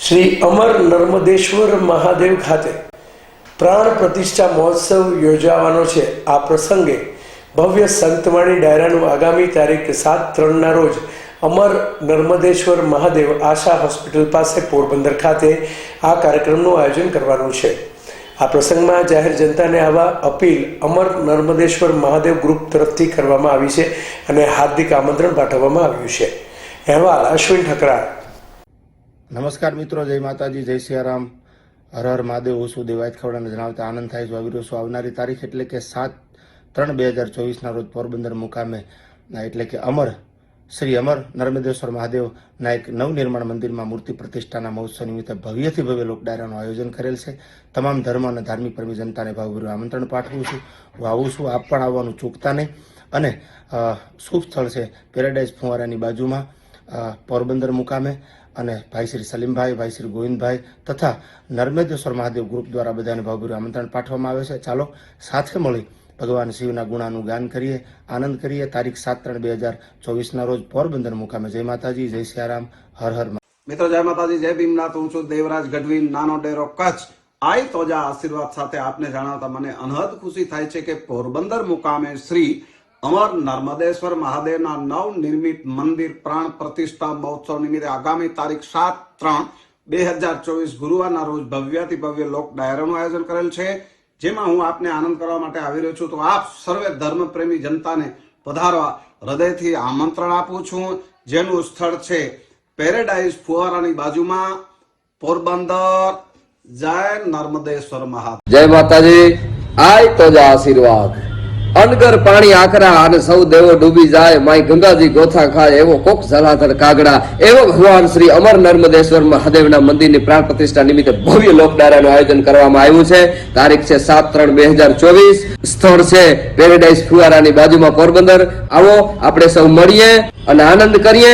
શ્રી અમર નર્મદેશ્વર મહાદેવ ખાતે પ્રાણ પ્રતિષ્ઠા મહોત્સવ યોજાવાનો છે. આ પ્રસંગે ભવ્ય સંતવાણી ડાયરાનું આગામી તારીખ સાત ત્રણના રોજ અમર નર્મદેશ્વર મહાદેવ આશા હોસ્પિટલ પાસે પોરબંદર ખાતે આ કાર્યક્રમનું આયોજન કરવાનું છે. આ પ્રસંગમાં જાહેર જનતાને આવા અપીલ અમર નર્મદેશ્વર મહાદેવ ગ્રુપ તરફથી કરવામાં આવી છે અને હાર્દિક આમંત્રણ પાઠવવામાં આવ્યું છે. અહેવાલ અશ્વિન ઠકરાર. નમસ્કાર મિત્રો, જય માતાજી, જય સિયારામ. હર હર મહાદેવ, હું છું દેવાયત ખવડાને જણાવતા આનંદ થાય છે. આવી છું. આવનારી તારીખ એટલે કે સાત ત્રણ બે હજાર ચોવીસના રોજ પોરબંદર મુકામે એટલે કે અમર, શ્રી અમર નર્મદેશ્વર મહાદેવના એક નવનિર્માણ મંદિરમાં મૂર્તિ પ્રતિષ્ઠાના મહોત્સવ નિમિત્તે ભવ્યથી ભવ્ય લોકડાયરાનું આયોજન કરેલ છે. તમામ ધર્મ અને ધાર્મિક પ્રેમી જનતાને ભાવભર્યું આમંત્રણ પાઠવું છું. હું આવું છું. આપ પણ આવવાનું ચૂકતા નહીં. અને શુભ સ્થળ છે. પેરાડાઇઝ ફુવારાની બાજુમાં. પોરબંદર મુકામે અને ભાઈ શ્રી સલીમભાઈ, ભાઈ શ્રી ગોવિંદભાઈ તથા નર્મેદેશ્વર મહાદેવ ગ્રુપ દ્વારા બધાને ભાવભર્યું આમંત્રણ પાઠવવામાં આવે છે. ચાલો સાથે મળી ભગવાન શિવના ગુણાનું ગાન કરીએ, આનંદ કરીએ. તારીખ સાત ત્રણ બે હજાર ચોવીસના રોજ પોરબંદર મુકામે. જય માતાજી, જય સિયારામ હર હર મિત્રો, જય માતાજી, જય ભીમનાથ. હું છું દેવરાજ ગઢવી, નાનો ડેરો કચ્છ. આઈ તોજા આશીર્વાદ સાથે આપને જણાવતા મને અનહદ ખુશી થાય છે કે પોરબંદર મુકામે શ્રી અમર નર્મદેશ્વર મહાદેવના નવ નિર્મિત મંદિર પ્રાણ પ્રતિષ્ઠા મહોત્સવ નિમિત્તે આગામી તારીખ સાત ત્રણ બે હજાર ચોવીસ ગુરુવારના રોજ ભવ્યથી ભવ્ય લોક ડાયરાનું આયોજન કરેલ છે. જેમાં હું આપને આનંદ કરવા માટે આવી રહ્યો છું. તો આપ સર્વે ધર્મ પ્રેમી જનતાને પધારવા હૃદયથી આમંત્રણ આપું છું. જેનું સ્થળ છે પેરેડાઇઝ ફુવારાની બાજુમાં પોરબંદર. જય નર્મદેશ્વર મહાદેવ. જય માતાજી. આય તો આશીર્વાદ. અનગર પાણી આકરા અને સૌ દેવો ડૂબી જાય માય ગંગાજી ગોથા ખાય, એવો કોક જલાધર કાગડા, એવો ભગવાન શ્રી અમર નર્મદેશ્વર મહાદેવના મંદિરની પ્રાણ પ્રતિષ્ઠા નિમિત્તે ભવ્ય લોકડાયરાનું આયોજન કરવામાં આવ્યું છે. તારીખ છે સાત ત્રણ બે હજાર ચોવીસ. સ્થળ છે પેરેડાઇઝ ફુવારાની બાજુમાં પોરબંદર. આવો, આપણે સૌ મળીએ અને આનંદ કરીએ.